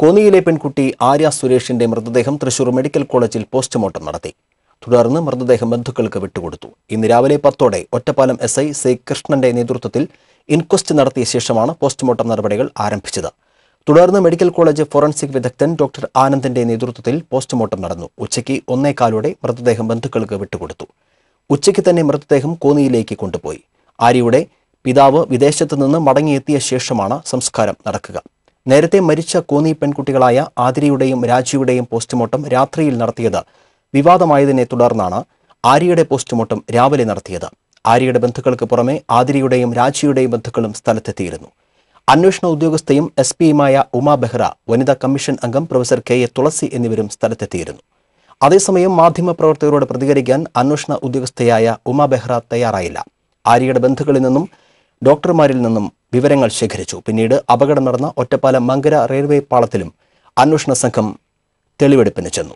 കോന്നിയിലെ പെൺകുട്ടി ആര്യ സുരേഷിന്റെ മൃതദേഹം തൃശൂർ മെഡിക്കൽ കോളേജിൽ പോസ്റ്റ്മോർട്ടം നടത്തി. തുടർന്ന് മൃതദേഹം ബന്ധുക്കൾക്ക് വിട്ടുകൊടുത്തു. ഇന്ന് രാവിലെ പത്തോടെ ഒറ്റപ്പാലം എസ് ഐ സി കൃഷ്ണന്റെ നേതൃത്വത്തിൽ ഇൻക്വസ്റ്റ് നടത്തിയ ശേഷമാണ് പോസ്റ്റ്മോർട്ടം നടപടികൾ ആരംഭിച്ചത്. തുടർന്ന് മെഡിക്കൽ കോളേജ് ഫോറൻസിക് വിദഗ്ധൻ ഡോക്ടർ ആനന്ദിന്റെ നേതൃത്വത്തിൽ പോസ്റ്റ്മോർട്ടം നടന്നു. ഉച്ചയ്ക്ക് ഒന്നേകാലോടെ മൃതദേഹം ബന്ധുക്കൾക്ക് വിട്ടുകൊടുത്തു. ഉച്ചയ്ക്ക് തന്നെ മൃതദേഹം കോന്നിയിലേക്ക് കൊണ്ടുപോയി. ആര്യയുടെ പിതാവ് വിദേശത്തു നിന്ന് മടങ്ങിയെത്തിയ ശേഷമാണ് സംസ്കാരം നടക്കുക. നേരത്തെ മരിച്ച കോന്നി പെൺകുട്ടികളായ ആതിരയുടെയും രാജിയുടെയും പോസ്റ്റ്മോർട്ടം രാത്രിയിൽ നടത്തിയത് വിവാദമായതിനെ തുടർന്നാണ് ആര്യയുടെ പോസ്റ്റ്മോർട്ടം രാവിലെ നടത്തിയത്. ആര്യയുടെ ബന്ധുക്കൾക്ക് പുറമെ ആതിരയുടെയും രാജിയുടെയും ബന്ധുക്കളും സ്ഥലത്തെത്തിയിരുന്നു. അന്വേഷണ ഉദ്യോഗസ്ഥയും എസ് പിയുമായ ഉമാ ബെഹ്റ വനിതാ കമ്മീഷൻ അംഗം പ്രൊഫസർ കെ എ തുളസി എന്നിവരും സ്ഥലത്തെത്തിയിരുന്നു. അതേസമയം മാധ്യമപ്രവർത്തകരോട് പ്രതികരിക്കാൻ അന്വേഷണ ഉദ്യോഗസ്ഥയായ ഉമാ ബെഹ്റ തയ്യാറായില്ല. ആര്യയുടെ ബന്ധുക്കളിൽ നിന്നും ഡോക്ടർമാരിൽ നിന്നും വിവരങ്ങൾ ശേഖരിച്ചു. പിന്നീട് അപകടം നടന്ന ഒറ്റപ്പാലം മങ്കര റെയിൽവേ പാളത്തിലും അന്വേഷണ സംഘം തെളിവെടുപ്പിന് ചെന്നു.